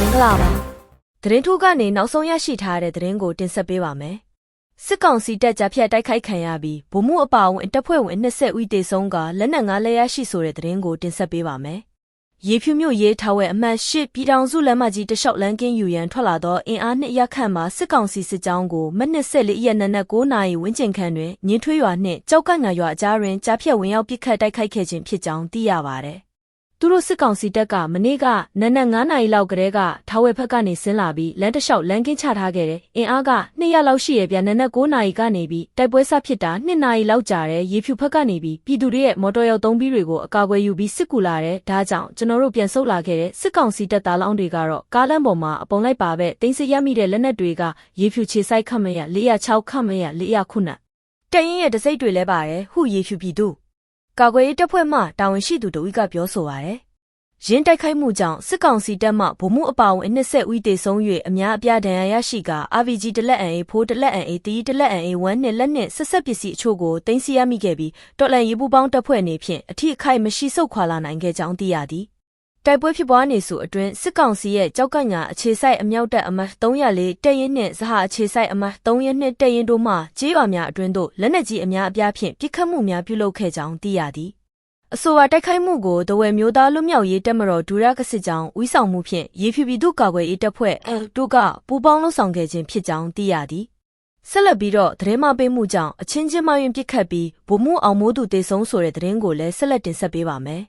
မင်္ဂလာပါသတင်းထုတ်ကနေနောက်ဆုံးရရှိထားတဲ့သတင်းကိုတင်ဆက်ပေးပါမယ်စစ်ကောင်စီတပ်ကြားဖြတ်တိုက်ခိုက်ခံရပြီးဗိုလ်မှူးအပါအဝင်တပ်ဖွဲ့ဝင်20ဦးတေဆုံးကလက်နက်ငါးလက်ရရှိဆိုတဲ့သတင်းကိုတင်ဆက်ပေးပါမယ်ရေဖြူမြို့ရေးထားဝဲအမှတ်၈ပြည်ထောင်စုလမ်းမကြီးတလျှောက်လမ်းကင်းယူရန်ထွက်လာသောအင်အားနှစ်ရခန့်မှစစ်ကောင်စီစစ်ကြောင်းကိုမနက်14ရက်နေ့နက်9နာရီဝန်းကျင်ခန့်တွင်ညင်းထွေးရွာနှင့်ကြောက်ကငါရွာအကြားတွင်ကြားဖြတ်ဝင်ရောက်ပစ်ခတ်တိုက်ခိုက်ခဲ့ခြင်းဖြစ်ကြောင်းသိရပါသည် သူတို့စစ်ကောင်စီတပ်ကမနေ့ကနနက်9နာရီလောက်ကတည်းကထားဝဲဘက်ကနေဆင်းလာပြီးလမ်းတစ်လျှောက်လမ်းကင်းချထားခဲ့တယ်။အင်အားက200လောက်ရှိရပြန်နနက်9နာရီကနေပြီးတိုက်ပွဲဆဖြစ်တာ2နာရီလောက်ကြာတယ်။ရေဖြူဘက်ကနေပြီးပြည်သူတွေရဲ့မော်တော်ယာဉ်သုံးပြီးတွေကိုအကာအကွယ်ယူပြီးစစ်ကူလာတယ်။ဒါကြောင့်ကျွန်တော်တို့ပြန်ဆုတ်လာခဲ့တဲ့စစ်ကောင်စီတပ်သားလောင်းတွေကတော့ကားလမ်းပေါ်မှာအပုံလိုက်ပါပဲတင်းစစ်ရမိတဲ့လက်နက်တွေကရေဖြူခြေဆိုင်ခတ်မရ406ခတ်မရ409တရင်ရဲ့တစိတ်တွေလဲပါတယ်ဟုရေဖြူပြည်သူ ကာကွယ်ရေးတပ်ဖွဲ့မှတာဝန်ရှိသူတို့ကပြောဆိုပါတယ်ရင်းတိုက်ခိုက်မှုကြောင့်စစ်ကောင်စီတပ်မှဗိုလ်မှူးအပါအဝင်20ဦးသေဆုံး၍အများအပြားဒဏ်ရာရရှိက RVG တလက်အန် A ဖိုးတလက်အန် A တီတလက်အန် A 1နဲ့လက်နက်ဆက်ဆက်ပစ္စည်းအချို့ကိုတင်စီရမိခဲ့ပြီးတော်လန်ရေးပူပေါင်းတပ်ဖွဲ့အနေဖြင့်အထီးအခိုက်မရှိဆုတ်ခွာလာနိုင်ခဲ့ကြောင်းသိရသည် တိုက်ပွဲဖြစ်ပွားနေစုအတွင်းစစ်ကောင်စီရဲ့ကြောက်ကညာအခြေဆိုင်အမြောက်တပ်အမတ်304တပ်ရင်းနှင့်ဇဟာအခြေဆိုင်အမတ်302တပ်ရင်းတို့မှကြေးရွာများအတွင်းသို့လက်နက်ကြီးအများအပြားဖြင့်ပစ်ခတ်မှုများပြုလုပ်ခဲ့ကြောင်းသိရသည်အဆိုပါတိုက်ခိုက်မှုကိုတဝယ်မျိုးသားလွတ်မြောက်ရေးတပ်မတော်ဒူရကစစ်ကြောင်းဦးဆောင်မှုဖြင့်ရေဖြူပြည်သူ့ကာကွယ်ရေးတပ်ဖွဲ့အတို့ကပူးပေါင်းလှုပ်ဆောင်ခဲ့ခြင်းဖြစ်ကြောင်းသိရသည်ဆက်လက်ပြီးတော့သတင်းမပေးမှုကြောင့်အချင်းချင်းမှယွင်ပစ်ခတ်ပြီးဗိုလ်မှူးအောင်မိုးသူတေဆုံးဆိုတဲ့သတင်းကိုလည်းဆက်လက်တင်ဆက်ပေးပါမယ်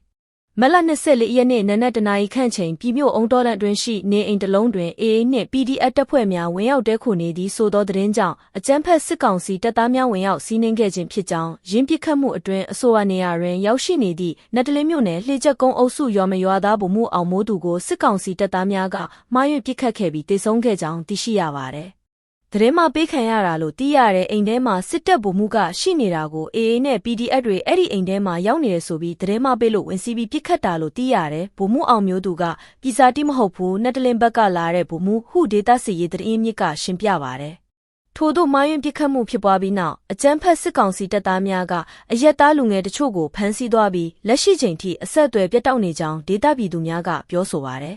မလ24ရက်နေ့နနက်တနာရီခန့်ချိန်ပြည်မြို့အုံတော်လန်တွင်ရှိနေအိမ်တလုံးတွင် AA နှင့် PDF တပ်ဖွဲ့များဝင်ရောက်တဲခုနေသည့်ဆိုသောသတင်းကြောင့်အကြမ်းဖက်စစ်ကောင်စီတပ်သားများဝင်ရောက်စီးနင်းခဲ့ခြင်းဖြစ်ကြောင်းရင်းပစ်ခတ်မှုအတွင်းအဆိုပါနေရာတွင်ရောက်ရှိနေသည့်နတ်တလင်းမြို့နယ်လှေချက်ကုန်းအုပ်စုရွာမရွာသားဗိုလ်မှူးအောင်မိုးသူကိုစစ်ကောင်စီတပ်သားများကမှားယွင်းပစ်ခတ်ခဲ့ပြီးတေဆုံးခဲ့ကြောင်းသိရှိရပါသည် သတင်းမပေးခံရတာလို့သိရတဲ့အိမ်ထဲမှာစစ်တပ်ဗိုလ်မှူးကရှိနေတာကို AA နဲ့ PDF တွေအဲ့ဒီအိမ်ထဲမှာရောက်နေရဆိုပြီးသတင်းမပေးလို့ဝင်စီးပြီးပြစ်ခတ်တာလို့သိရတယ်ဗိုလ်မှူးအောင်မျိုးသူကပြည်စာတိမဟုတ်ဘူးနတ်တလင်ဘက်ကလာတဲ့ဗိုလ်မှူးဟုဒေတာစီရေးသတင်းမြစ်ကရှင်းပြပါတယ်ထို့သို့မိုင်းယွင်းပြစ်ခတ်မှုဖြစ်ပွားပြီးနောက်အကြမ်းဖက်စစ်ကောင်စီတပ်သားများကအရက်သားလူငယ်တချို့ကိုဖမ်းဆီးသွားပြီးလက်ရှိချိန်ထိအဆက်အသွယ်ပြတ်တောက်နေကြောင်းဒေတာပြည်သူများကပြောဆိုပါတယ်